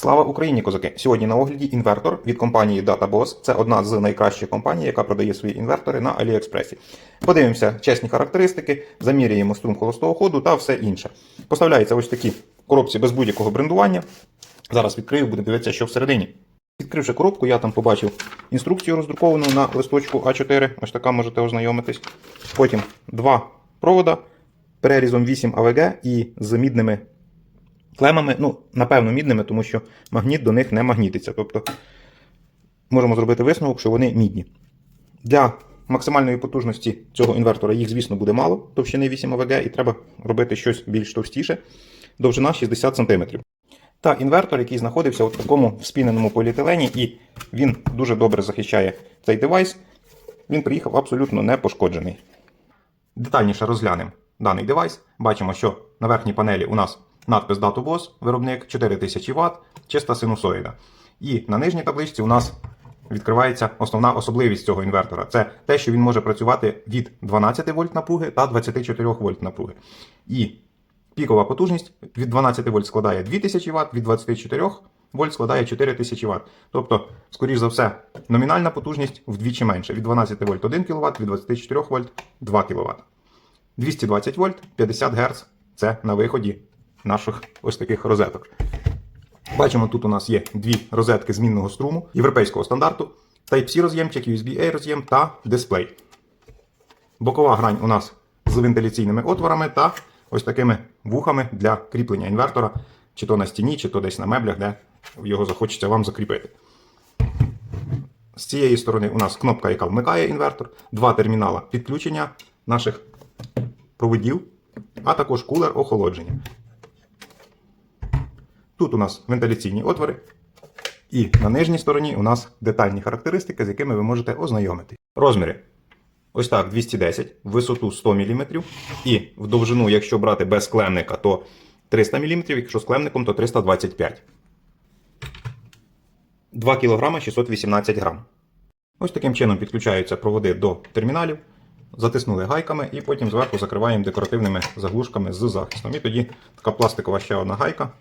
Слава Україні, козаки! Сьогодні на огляді інвертор від компанії DataBoss. Це одна з найкращих компаній, яка продає свої інвертори на AliExpress. Подивимося чесні характеристики, заміряємо струм холостого ходу та все інше. Поставляється ось такі коробці без будь-якого брендування. Зараз відкрию, будемо дивитися, що всередині. Відкривши коробку, я там побачив інструкцію роздруковану на листочку А4. Ось така можете ознайомитись. Потім два провода перерізом 8 АВГ і з мідними клемами, ну, напевно, мідними, тому що магніт до них не магнітиться. Тобто можемо зробити висновок, що вони мідні. Для максимальної потужності цього інвертора їх, звісно, буде мало, товщини 8 АВГ, і треба робити щось більш товстіше. Довжина 60 см. Та інвертор, який знаходився в такому вспіненому поліетилені, і він дуже добре захищає цей девайс. Він приїхав абсолютно не пошкоджений. Детальніше розглянемо даний девайс. Бачимо, що на верхній панелі у нас надпис DataBoss, виробник 4000 Вт, чиста синусоїда. І на нижній табличці у нас відкривається основна особливість цього інвертора. Це те, що він може працювати від 12 вольт напруги та 24 вольт напруги. І пікова потужність від 12 вольт складає 2000 Вт, від 24 вольт складає 4000 Вт. Тобто, скоріш за все, номінальна потужність вдвічі менше. Від 12 вольт 1 кВт, від 24 вольт 2 кВт. 220 вольт, 50 Гц це на виході наших ось таких розеток. Бачимо, тут у нас є дві розетки змінного струму європейського стандарту, Type-C роз'ємчик, USB-A роз'єм та дисплей. Бокова грань у нас з вентиляційними отворами та ось такими вухами для кріплення інвертора, чи то на стіні, чи то десь на меблях, де його захочеться вам закріпити. З цієї сторони у нас кнопка, яка вмикає інвертор, два термінала підключення наших проводів, а також кулер охолодження. Тут у нас вентиляційні отвори, і на нижній стороні у нас детальні характеристики, з якими ви можете ознайомитись. Розміри. Ось так, 210, в висоту 100 мм, і в довжину, якщо брати без клемника, то 300 мм, якщо з клемником, то 325 2 кг 618 г. Ось таким чином підключаються проводи до терміналів, затиснули гайками і потім зверху закриваємо декоративними заглушками з захистом. І тоді така пластикова ще одна гайка.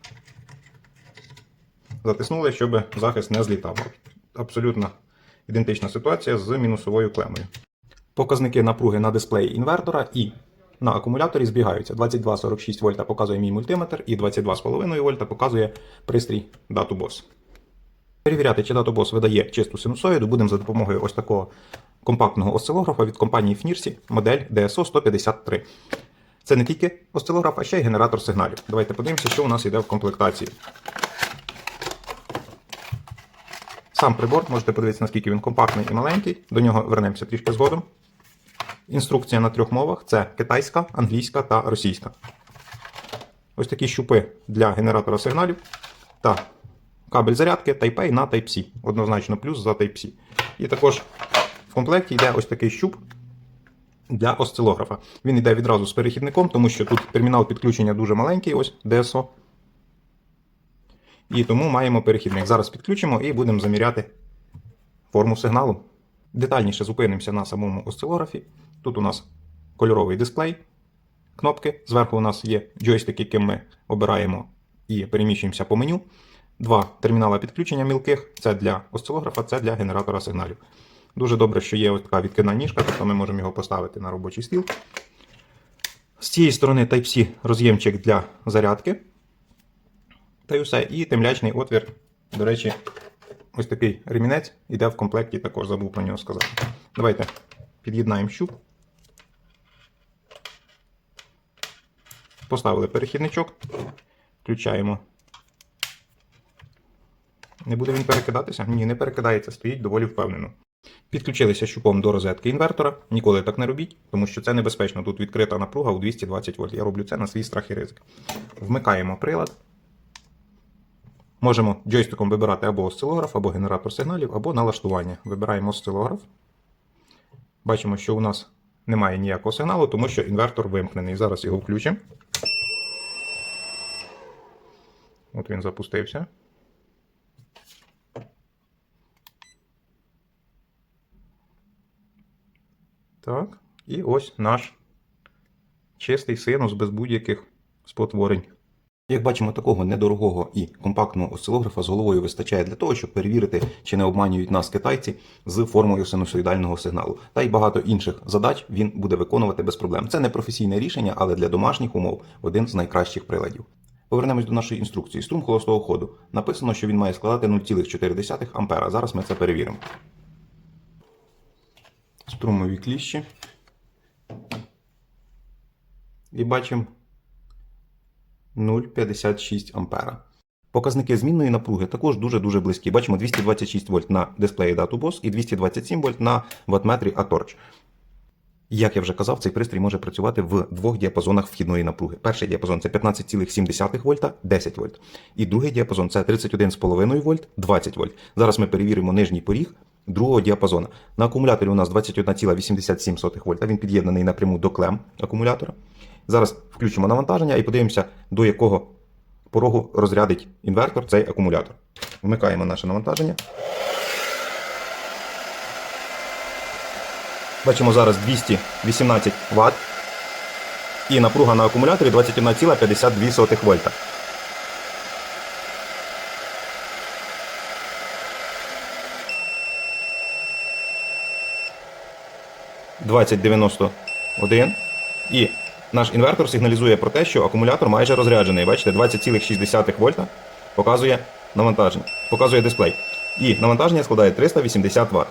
Затиснули, щоб захист не злітав. Абсолютно ідентична ситуація з мінусовою клемою. Показники напруги на дисплеї інвертора і на акумуляторі збігаються. 22,46 вольта показує мій мультиметр і 22,5 вольта показує пристрій DataBoss. Перевіряти, чи DataBoss видає чисту синусоїду, будемо за допомогою ось такого компактного осцилографа від компанії Fnirsi, модель DSO 153. Це не тільки осцилограф, а ще й генератор сигналів. Давайте подивимося, що у нас йде в комплектації. Сам прибор, можете подивитися, наскільки він компактний і маленький. До нього вернемося трішки згодом. Інструкція на трьох мовах: це китайська, англійська та російська. Ось такі щупи для генератора сигналів та кабель зарядки Type-A на Type-C. Однозначно плюс за Type-C. І також в комплекті йде ось такий щуп для осцилографа. Він йде відразу з перехідником, тому що тут термінал підключення дуже маленький, ось DSO. І тому маємо перехідник. Зараз підключимо і будемо заміряти форму сигналу. Детальніше зупинимося на самому осцилографі. Тут у нас кольоровий дисплей, кнопки. Зверху у нас є джойстик, яким ми обираємо і переміщуємося по меню. Два термінали підключення мілких це для осцилографа, це для генератора сигналів. Дуже добре, що є ось така відкидна ніжка, тобто ми можемо його поставити на робочий стіл. З цієї сторони Type-C роз'ємчик для зарядки. Та усе. І темлячний отвір. До речі, ось такий ремінець іде в комплекті, також забув про нього сказати. Давайте під'єднаємо щуп. Поставили перехідничок. Включаємо. Не буде він перекидатися? Ні, не перекидається, стоїть доволі впевнено. Підключилися щупом до розетки інвертора. Ніколи так не робіть, тому що це небезпечно. Тут відкрита напруга у 220 вольт. Я роблю це на свій страх і ризик. Вмикаємо прилад. Можемо джойстиком вибирати або осцилограф, або генератор сигналів, або налаштування. Вибираємо осцилограф. Бачимо, що у нас немає ніякого сигналу, тому що інвертор вимкнений. Зараз його включимо. От він запустився. Так. І ось наш чистий синус без будь-яких спотворень. Як бачимо, такого недорогого і компактного осцилографа з головою вистачає для того, щоб перевірити, чи не обманюють нас китайці з формою синусоїдального сигналу. Та й багато інших задач він буде виконувати без проблем. Це не професійне рішення, але для домашніх умов один з найкращих приладів. Повернемось до нашої інструкції. Струм холостого ходу. Написано, що він має складати 0,4 ампера. Зараз ми це перевіримо. Струмові кліщі. І бачимо 0,56 ампера. Показники змінної напруги також дуже-дуже близькі. Бачимо 226 вольт на дисплеї Datu і 227 вольт на ваттметрі Atorch. Як я вже казав, цей пристрій може працювати в двох діапазонах вхідної напруги. Перший діапазон це 15,7 вольта 10 вольт. І другий діапазон це 31,5 вольт 20 вольт. Зараз ми перевіримо нижній поріг другого діапазону. На акумуляторі у нас 21,87 вольта. Він під'єднаний напряму до клем акумулятора. Зараз включимо навантаження і подивимося, до якого порогу розрядить інвертор цей акумулятор. Вмикаємо наше навантаження. Бачимо зараз 218 Вт. І напруга на акумуляторі 21,52 вольта. Двадцять дев'яносто один. І наш інвертор сигналізує про те, що акумулятор майже розряджений. Бачите, 20,6 вольта показує навантаження, показує дисплей. І навантаження складає 380 Вт.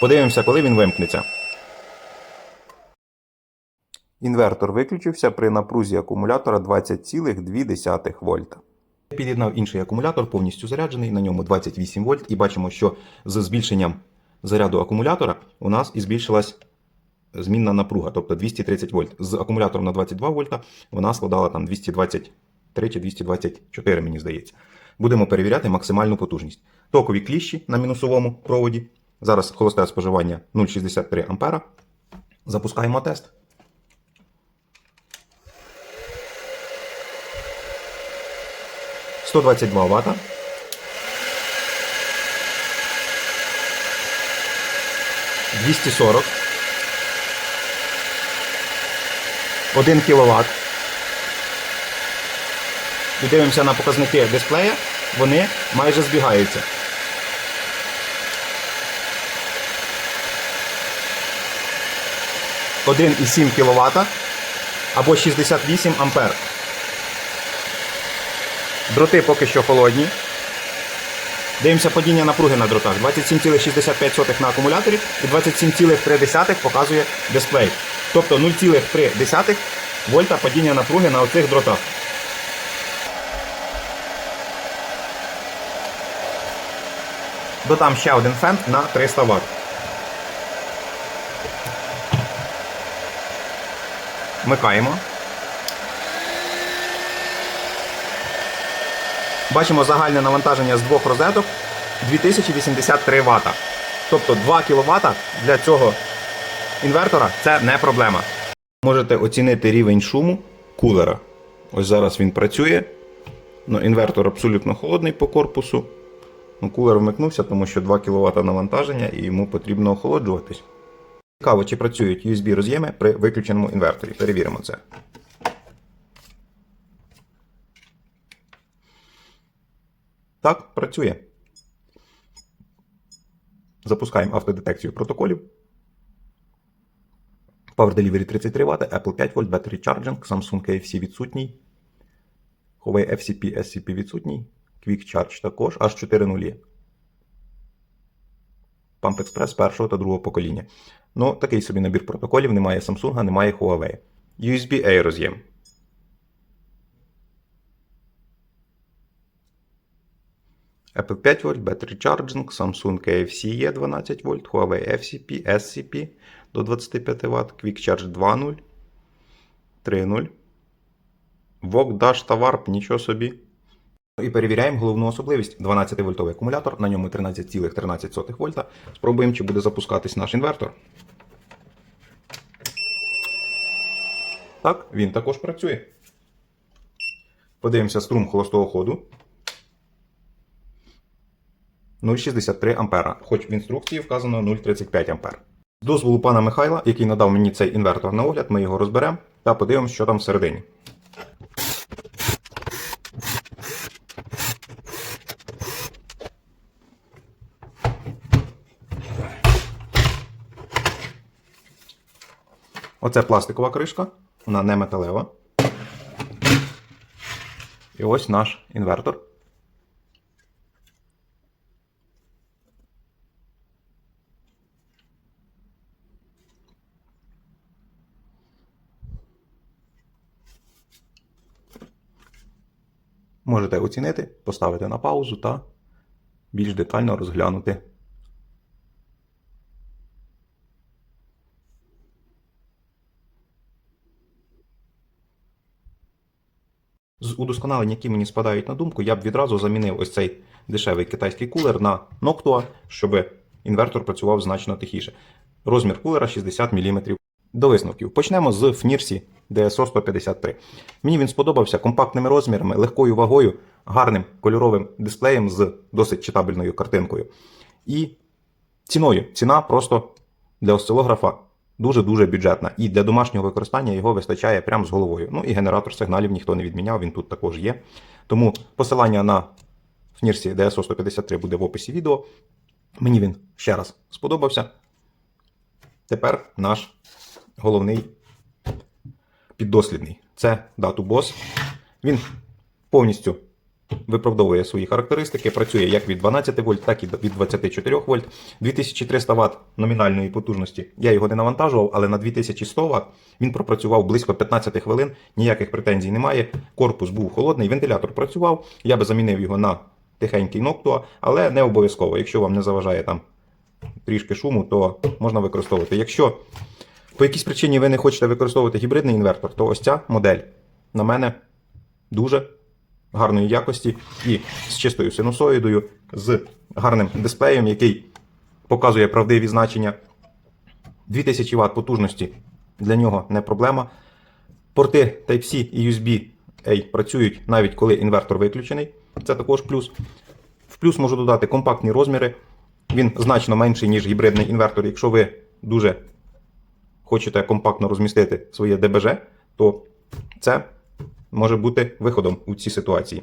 Подивимося, коли він вимкнеться. Інвертор виключився при напрузі акумулятора 20,2 вольта. Під'єднав інший акумулятор, повністю заряджений, на ньому 28 вольт, і бачимо, що з збільшенням заряду акумулятора у нас і збільшилась змінна напруга, тобто 230 вольт. З акумулятором на 22 вольта вона складала там 223 чи 224, мені здається. Будемо перевіряти максимальну потужність. Токові кліщі на мінусовому проводі. Зараз холосте споживання 0,63 ампера. Запускаємо тест. Сто двадцять два вата. Двісті сорок. 1 кВт. І дивимося на показники дисплея, вони майже збігаються. Один і 7 кВт або 68 ампер. Дроти поки що холодні. Дивимося падіння напруги на дротах. 27,65 на акумуляторі і 27,3 показує дисплей. Тобто 0,3 вольта падіння напруги на оцих дротах. Додам ще один фен на 300 Вт. Вмикаємо. Бачимо загальне навантаження з двох розеток 2083 Вт. Тобто 2 кВт для цього інвертора це не проблема. Можете оцінити рівень шуму кулера. Ось зараз він працює. Ну, інвертор абсолютно холодний по корпусу. Ну, Кулер вмикнувся, тому що 2 кВт навантаження і йому потрібно охолоджуватись. Цікаво, чи працюють USB роз'єми при виключеному інверторі. Перевіримо це. Так, працює. Запускаємо автодетекцію протоколів. Power Delivery 33 Вт, Apple 5 вольт, Battery Charging, Samsung KFC відсутній. Huawei FCP SCP відсутній. Quick Charge також, аж 4 нулі. Pump Express першого та другого покоління. Ну, такий собі набір протоколів, немає Samsung, немає Huawei. USB-A роз'єм. Apple 5 вольт, Battery Charging, Samsung KFC є 12 вольт, Huawei FCP, SCP до 25 Вт, Quick Charge 2.0, 3.0. VOG Dash та Warp, нічого собі. І перевіряємо головну особливість. 12-вольтовий акумулятор, на ньому 13,13 вольта. Спробуємо, чи буде запускатись наш інвертор. Так, він також працює. Подивимося струм холостого ходу. 0,63 ампера, хоч в інструкції вказано 0,35 ампер. З дозволу пана Михайла, який надав мені цей інвертор на огляд, ми його розберемо та подивимося, що там всередині. Оце пластикова кришка, вона не металева. І ось наш інвертор. Можете оцінити, поставити на паузу та більш детально розглянути. З удосконалень, які мені спадають на думку, я б відразу замінив ось цей дешевий китайський кулер на Noctua, щоб інвертор працював значно тихіше. Розмір кулера 60 мм. До висновків. Почнемо з Фнірсі DSO 153. Мені він сподобався компактними розмірами, легкою вагою, гарним кольоровим дисплеєм з досить читабельною картинкою. І ціною. Ціна просто для осцилографа дуже-дуже бюджетна. І для домашнього використання його вистачає прямо з головою. Ну і генератор сигналів ніхто не відміняв, він тут також є. Тому посилання на Фнірсі DSO 153 буде в описі відео. Мені він ще раз сподобався. Тепер наш головний піддослідний. Це Datu Boss. Він повністю виправдовує свої характеристики, працює як від 12 вольт, так і від 24 вольт. 2300 Вт номінальної потужності. Я його не навантажував, але на 2100 Вт він пропрацював близько 15 хвилин, ніяких претензій немає. Корпус був холодний, вентилятор працював. Я би замінив його на тихенький Noctua, але не обов'язково. Якщо вам не заважає там трішки шуму, то можна використовувати. Якщо по якійсь причині ви не хочете використовувати гібридний інвертор, то ось ця модель на мене дуже гарної якості і з чистою синусоїдою, з гарним дисплеєм, який показує правдиві значення. 2000 Вт потужності для нього не проблема. Порти Type-C і USB-A працюють навіть коли інвертор виключений. Це також плюс. В плюс можу додати компактні розміри. Він значно менший, ніж гібридний інвертор. Якщо ви дуже хочете компактно розмістити своє ДБЖ, то це може бути виходом у цій ситуації.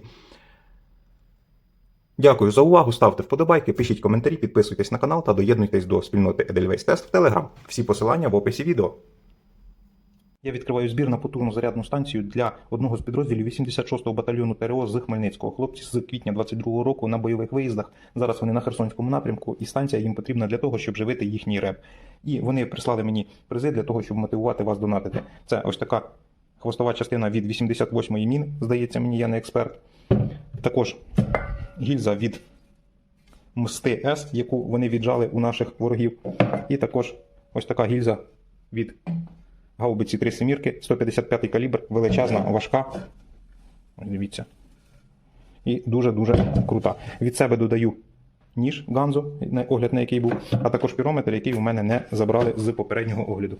Дякую за увагу. Ставте вподобайки, пишіть коментарі, підписуйтесь на канал та доєднуйтесь до спільноти Edelweiss Test в Telegram. Всі посилання в описі відео. Я відкриваю збір на потужну зарядну станцію для одного з підрозділів 86-го батальйону ТРО з Хмельницького. Хлопці з квітня 22-го року на бойових виїздах. Зараз вони на Херсонському напрямку, і станція їм потрібна для того, щоб живити їхній реп. І вони прислали мені призи для того, щоб мотивувати вас донатити. Це ось така хвостова частина від 88-ї мін. Здається, мені я не експерт. Також гільза від Мсти С, яку вони віджали у наших ворогів. І також ось така гільза від гаубиці 3 семірки, 155 калібр, величезна, важка. Дивіться. І дуже-дуже крута. Від себе додаю ніж Ганзо, огляд на який був, а також пірометр, який у мене не забрали з попереднього огляду.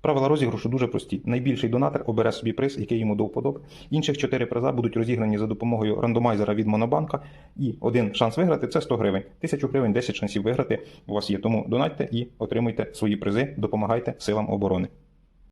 Правила розіграшу дуже прості. Найбільший донатор обере собі приз, який йому до вподоби. Інших 4 приза будуть розіграні за допомогою рандомайзера від Монобанка. І один шанс виграти це 100 гривень. 1000 гривень, 10 шансів виграти у вас є. Тому донатьте і отримуйте свої призи, допомагайте силам оборони.